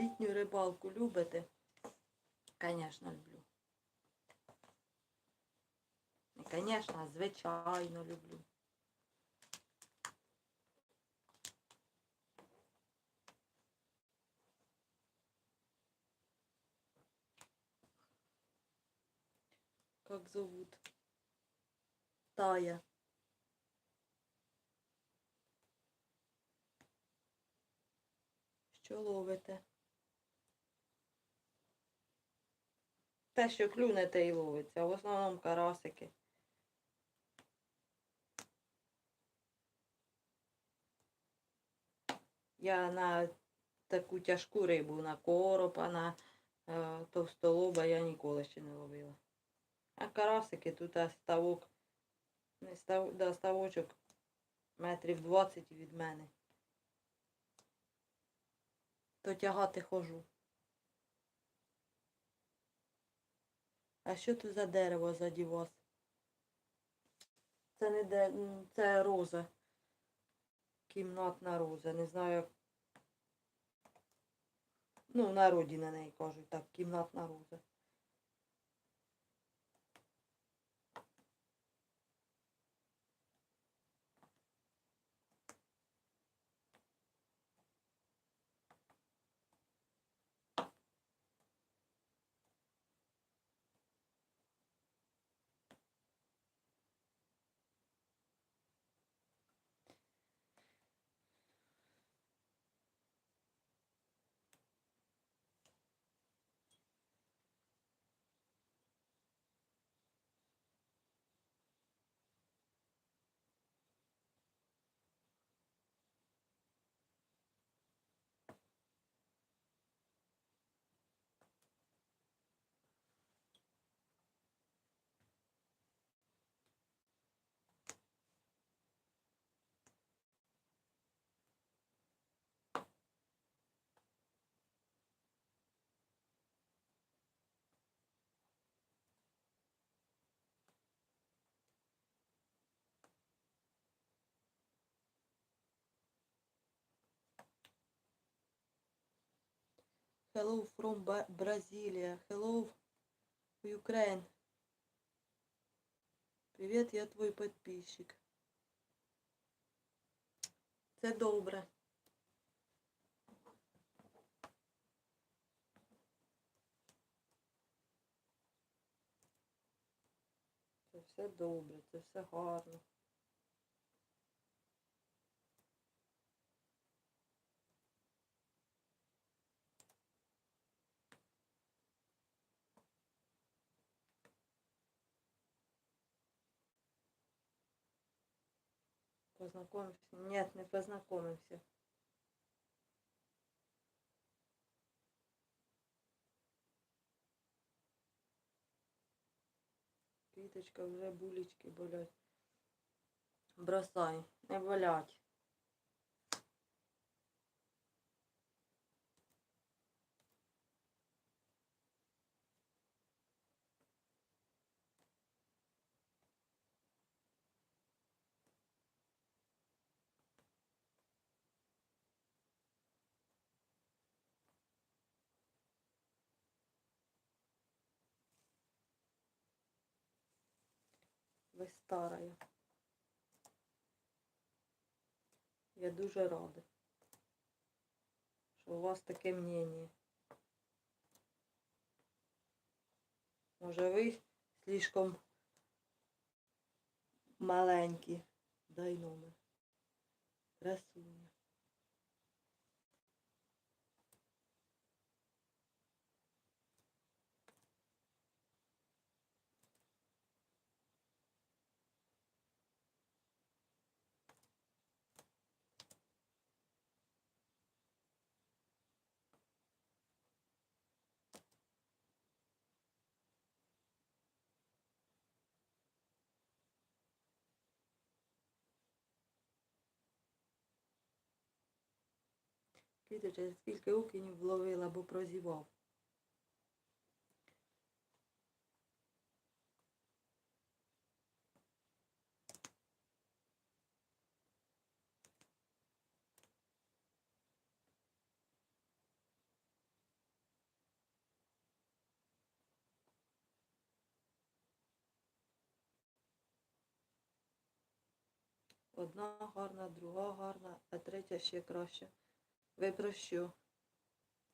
літню рибалку любите? Звісно, люблю. І, звісно, звичайно люблю. Как зовут? Тая. Що ловите? Те, що клюне, те й ловиться. В основному карасики. Я на таку тяжку рибу, на коропа, на е, товстолоба я ніколи ще не ловила. А карасики тут а, ставок, не став, да, ставочок метрів 20 від мене. То тягати хожу. А що це за дерево заді вас? Це не де, це роза. Кімнатна роза. Не знаю, як. Ну, в народі на неї кажуть так, кімнатна роза. Hello from Ba- Hello Ukraine. Привіт, я твій підписчик. Це добре. Це все добре, це все гарно. Познакомимся? Нет, не познакомимся. Квіточка вже булечки болять. Бросай, не болять. Ви старая. Я дуже рада, що у вас таке мнення. Може ви слишком маленькі. Дай номер. Красуня. Квіти через скільки окінь вловила, бо прозівав. Одна гарна, друга гарна, а третя ще краще. Ви про що?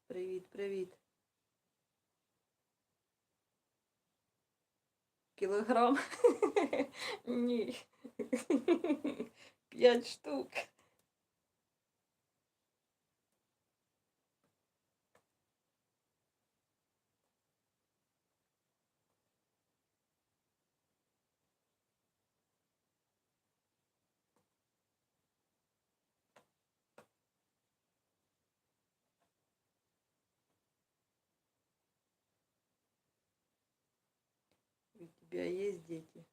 Привіт, привіт. Кілограм? Ні. П'ять штук. У тебя есть дети?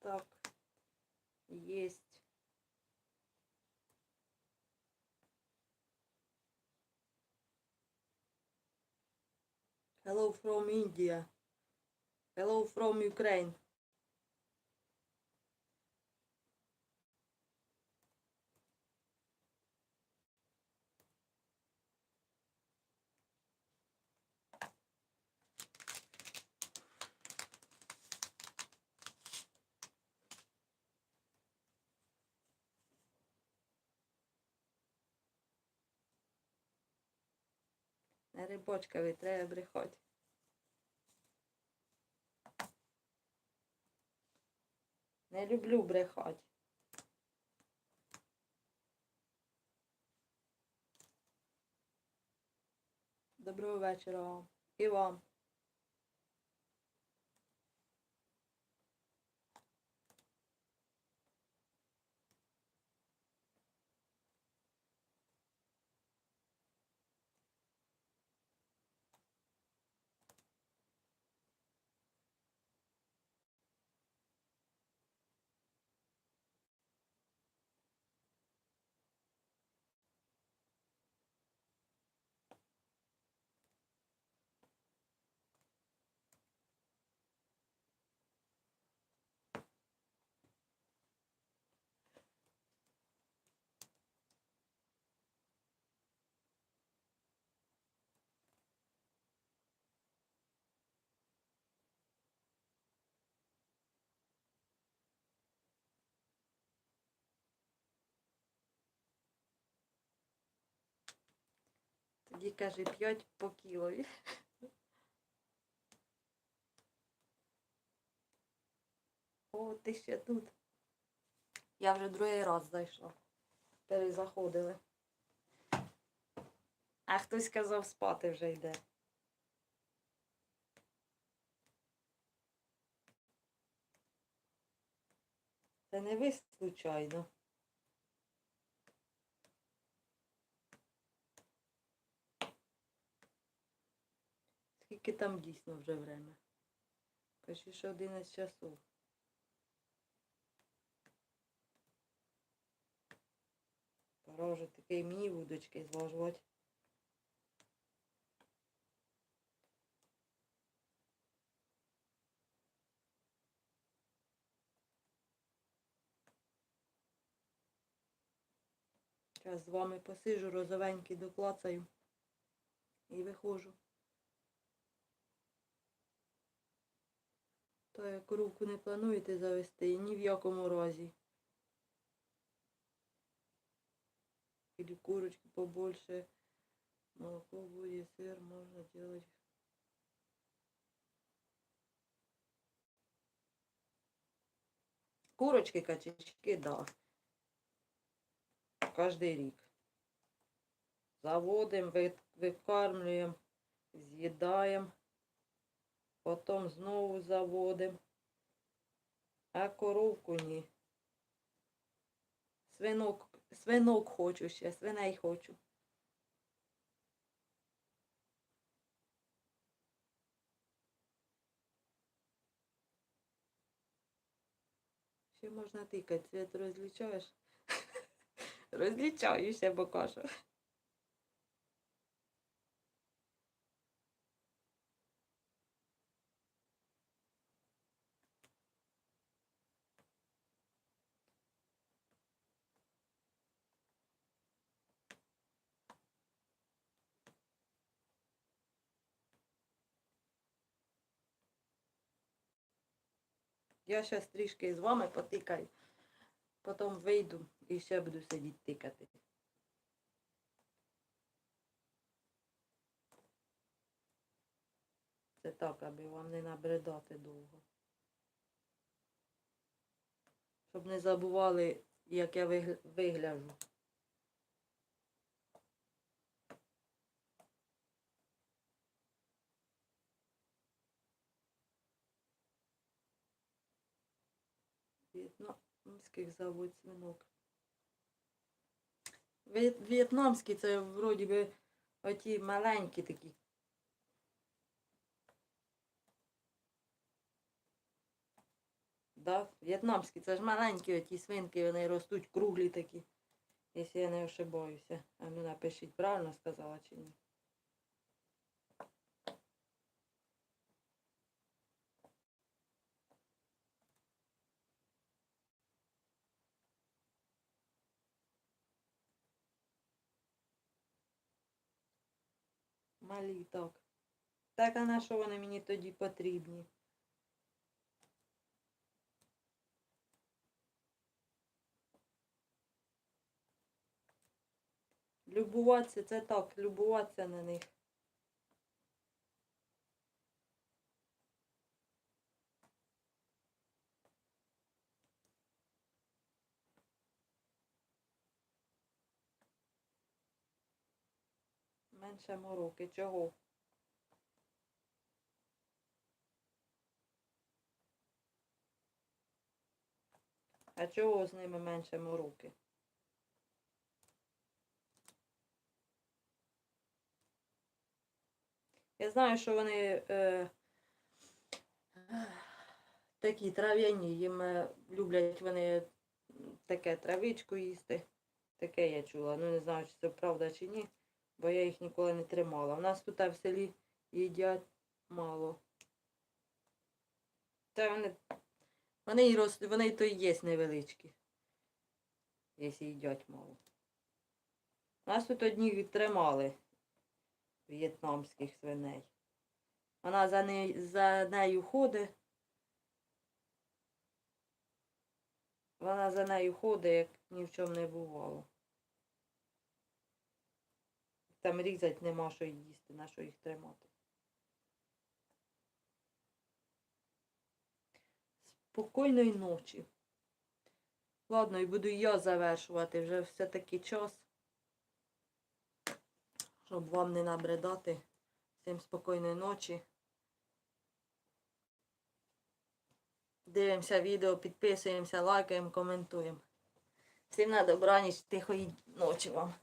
Так, есть. Hello from India. Hello from Ukraine. Не рибочка, треба брехати. Не люблю брехати. Доброго вечора. І вам. Тоді каже, п'ять по кілові. О, ти ще тут. Я вже другий раз зайшла. Перезаходили. А хтось казав спати вже йде. Це не ви случайно. Скільки там дійсно вже время? Кажу, що 11 часов. Пора вже таке мені вудочки зважувати. Зараз з вами посижу, розовенький доклацаю і виходжу. Та як руку не плануєте завести, ні в якому разі. Или курочки побольше, молоко будет, сыр можно делать. Курочки, качечки, да. Кожний рік. Заводимо, викармлюємо, з'їдаємо, потім знову заводимо. А коровку ні. Свинок, свинок хочу ще, свиней хочу. Ще можна тикати, цвет розлічаєш? Розлічаюся, бо кажу. Я зараз трішки з вами потикаю. Потім вийду і ще буду сидіти тикати. Це так, аби вам не набридати довго. Щоб не забували, як я вигля- В'єтнамських завод свинок. В'є- В'єтнамські це вроді би оті маленькі такі. Да, в'єтнамські, це ж маленькі оті свинки, вони ростуть круглі такі. Якщо я не ошибаюся. А ну напишіть, правильно сказала чи ні. Малі так. Так, а на що вони мені тоді потрібні? Любуватися, це так, любуватися на них. Менше мороки. Чого? А чого з ними менше мороки? Я знаю, що вони е, такі трав'яні, їм е, люблять вони таке травичку їсти. Таке я чула. Ну не знаю, чи це правда чи ні, бо я їх ніколи не тримала. У нас тут в селі їдять мало. Та вони, вони і вони то і є невеличкі. Якщо їдять мало. Нас тут одні тримали в'єтнамських свиней. Вона за, не, за нею ходить. Вона за нею ходить, як ні в чому не бувало. Там різать нема що їсти, на що їх тримати. Спокійної ночі. Ладно, і буду я завершувати. Вже все-таки час щоб вам не набридати. Всім спокійної ночі. Дивимося відео, підписуємося, лайкаємо, коментуємо. Всім на добраніч, тихої ночі вам.